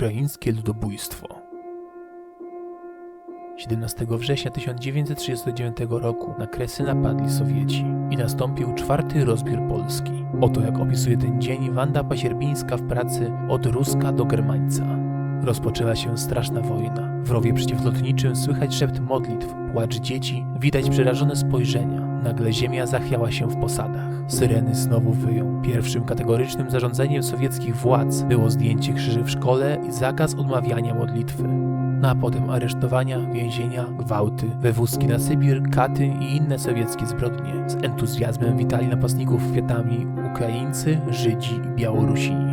Ukraińskie ludobójstwo 17 września 1939 roku na Kresy napadli Sowieci i nastąpił czwarty rozbiór Polski. Oto jak opisuje ten dzień Wanda Pasierbińska w pracy Od Ruska do Germańca. Rozpoczęła się straszna wojna. W rowie przeciwlotniczym słychać szept modlitw, płacz dzieci, widać przerażone spojrzenia. Nagle ziemia zachwiała się w posadach. Syreny znowu wyją. Pierwszym kategorycznym zarządzeniem sowieckich władz było zdjęcie krzyży w szkole i zakaz odmawiania modlitwy. No a potem aresztowania, więzienia, gwałty, wywózki na Sybir, Katyń i inne sowieckie zbrodnie. Z entuzjazmem witali napastników kwiatami Ukraińcy, Żydzi i Białorusini.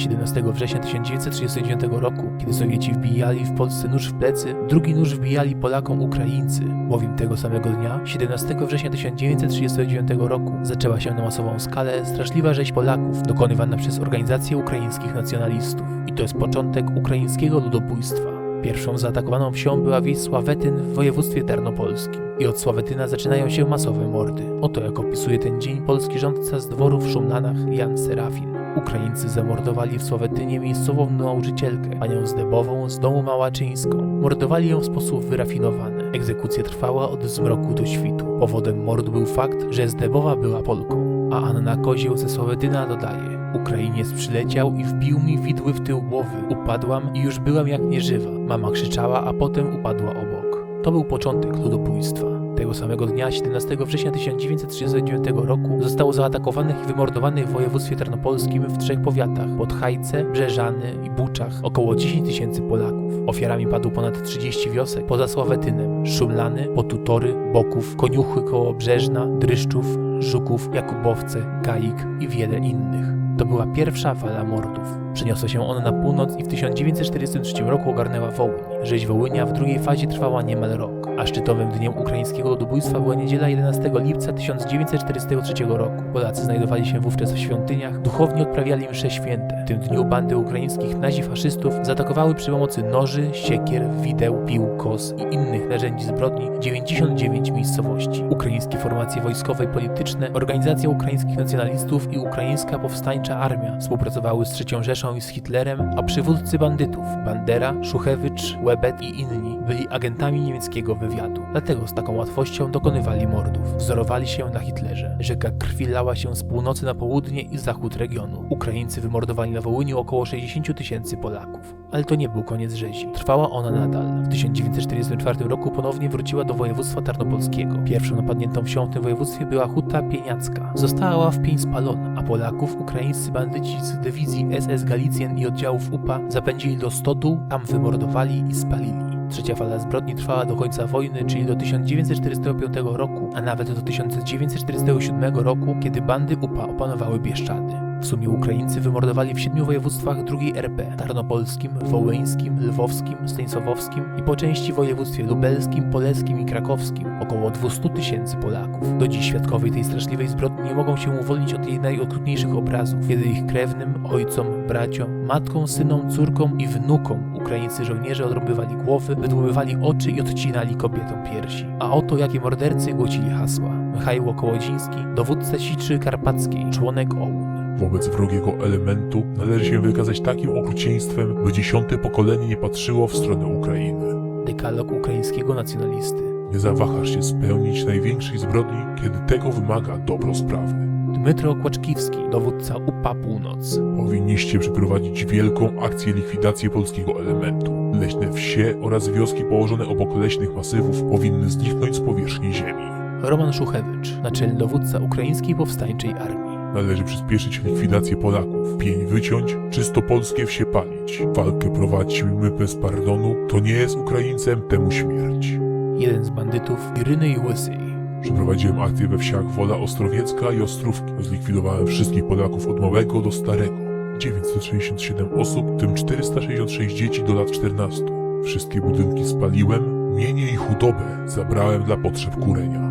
17 września 1939 roku, kiedy Sowieci wbijali w Polsce nóż w plecy, drugi nóż wbijali Polakom Ukraińcy. Bowiem tego samego dnia, 17 września 1939 roku, zaczęła się na masową skalę straszliwa rzeź Polaków, dokonywana przez organizację ukraińskich nacjonalistów. I to jest początek ukraińskiego ludobójstwa. Pierwszą zaatakowaną wsią była wieś Sławetyn w województwie tarnopolskim. I od Sławetyna zaczynają się masowe mordy. Oto jak opisuje ten dzień polski rządca z dworu w Szumlanach Jan Serafin. Ukraińcy zamordowali w Sławetynie miejscową nauczycielkę, panią Zdebową z domu Małaczyńską. Mordowali ją w sposób wyrafinowany. Egzekucja trwała od zmroku do świtu. Powodem mordu był fakt, że Zdebowa była Polką. A Anna Kozieł ze Sławetyna dodaje Ukrainiec przyleciał i wbił mi widły w tył głowy. Upadłam i już byłam jak nieżywa. Mama krzyczała, a potem upadła obok. To był początek ludobójstwa. Tego samego dnia, 17 września 1939 roku, zostało zaatakowanych i wymordowanych w województwie tarnopolskim w trzech powiatach Podhajce, Brzeżany i Buczach około 10 tysięcy Polaków. Ofiarami padło ponad 30 wiosek poza Sławetynem, Szumlany, Potutory, Boków, Koniuchy koło Brzeżna, Dryszczów, Żuków, Jakubowce, Gaik i wiele innych. To była pierwsza fala mordów. Przeniosła się ona na północ i w 1943 roku ogarnęła Wołyń. Rzeź Wołynia w drugiej fazie trwała niemal rok, a szczytowym dniem ukraińskiego ludobójstwa była niedziela 11 lipca 1943 roku. Polacy znajdowali się wówczas w świątyniach, duchowni odprawiali msze święte. W tym dniu bandy ukraińskich nazifaszystów zaatakowały przy pomocy noży, siekier, wideł, pił, kos i innych narzędzi zbrodni 99 miejscowości. Ukraińskie formacje wojskowe i polityczne, Organizacja Ukraińskich Nacjonalistów i Ukraińska Powstańcza Armia współpracowały z III Rzeszą i z Hitlerem, a przywódcy bandytów Bandera, Szuchewicz, Łebet i inni byli agentami niemieckiego wywiadu. Dlatego z taką łatwością dokonywali mordów. Wzorowali się na Hitlerze. Rzeka krwi lała się z północy na południe i zachód regionu. Ukraińcy wymordowali na Wołyniu około 60 tysięcy Polaków. Ale to nie był koniec rzezi. Trwała ona nadal. W 1944 roku ponownie wróciła do województwa tarnopolskiego. Pierwszą napadniętą wsią w tym województwie była Huta Pieniacka. Została w pień spalona, a Polaków ukraińscy bandyci z dywizji SS Galicjen i oddziałów UPA zapędzili do Stodu, tam wymordowali i spalili. Trzecia fala zbrodni trwała do końca wojny, czyli do 1945 roku, a nawet do 1947 roku, kiedy bandy UPA opanowały Bieszczady. W sumie Ukraińcy wymordowali w siedmiu województwach II RP tarnopolskim, wołyńskim, lwowskim, stanisławowskim i po części województwie lubelskim, polskim i krakowskim około 200 tysięcy Polaków. Do dziś świadkowie tej straszliwej zbrodni nie mogą się uwolnić od jej najokrutniejszych obrazów, kiedy ich krewnym, ojcom, braciom, matkom, synom, córkom i wnukom ukraińscy żołnierze odrąbywali głowy, wydłubywali oczy i odcinali kobietom piersi. A oto jakie mordercy głosili hasła. Michał Kołodziński, dowódca Siczy Karpackiej, członek OUN. Wobec wrogiego elementu należy się wykazać takim okrucieństwem, by dziesiąte pokolenie nie patrzyło w stronę Ukrainy. Dekalog ukraińskiego nacjonalisty. Nie zawahasz się spełnić największej zbrodni, kiedy tego wymaga dobro sprawy. Dmytro Kłaczkiwski, dowódca UPA Północ. Powinniście przeprowadzić wielką akcję likwidacji polskiego elementu. Leśne wsie oraz wioski położone obok leśnych masywów powinny zniknąć z powierzchni ziemi. Roman Szuchewicz, naczelny dowódca Ukraińskiej Powstańczej Armii. Należy przyspieszyć likwidację Polaków, pień wyciąć, czysto polskie wsie palić. Walkę prowadźmy bez pardonu, to nie jest Ukraińcem, temu śmierć. Jeden z bandytów Iryny i Łysej. Przeprowadziłem akcję we wsiach Wola Ostrowiecka i Ostrówki. Zlikwidowałem wszystkich Polaków od małego do starego. 967 osób, w tym 466 dzieci do lat 14. Wszystkie budynki spaliłem, mienie i hudobę zabrałem dla potrzeb kurenia.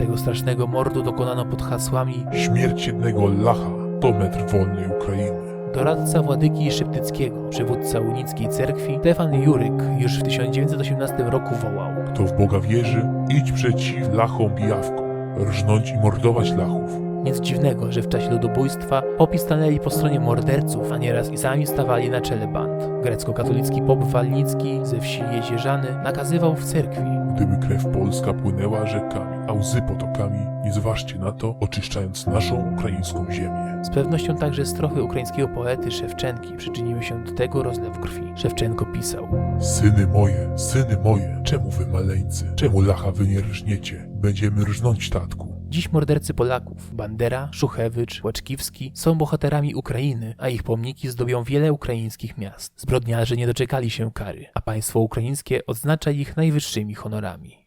Tego strasznego mordu dokonano pod hasłami Śmierć jednego lacha to metr wolnej Ukrainy. doradca Władyki Szeptyckiego, przywódca unickiej cerkwi, Stefan Juryk już w 1918 roku wołał Kto w Boga wierzy, idź przeciw lachom bijawkom. Rżnąć i mordować lachów. Nic dziwnego, że w czasie ludobójstwa popi stanęli po stronie morderców, a nieraz i sami stawali na czele band. Grecko-katolicki pop Walnicki ze wsi Jezierzany nakazywał w cerkwi. Gdyby krew polska płynęła rzekami, a łzy potokami, nie zważcie na to, oczyszczając naszą ukraińską ziemię. Z pewnością także strofy ukraińskiego poety Szewczenki przyczyniły się do tego rozlewu krwi. Szewczenko pisał Syny moje, syny moje, czemu wy maleńcy, czemu lacha wy nie rżniecie? Będziemy rżnąć, tatku. Dziś mordercy Polaków, Bandera, Szuchewicz, Łaczkiwski są bohaterami Ukrainy, a ich pomniki zdobią wiele ukraińskich miast. Zbrodniarze nie doczekali się kary, a państwo ukraińskie odznacza ich najwyższymi honorami.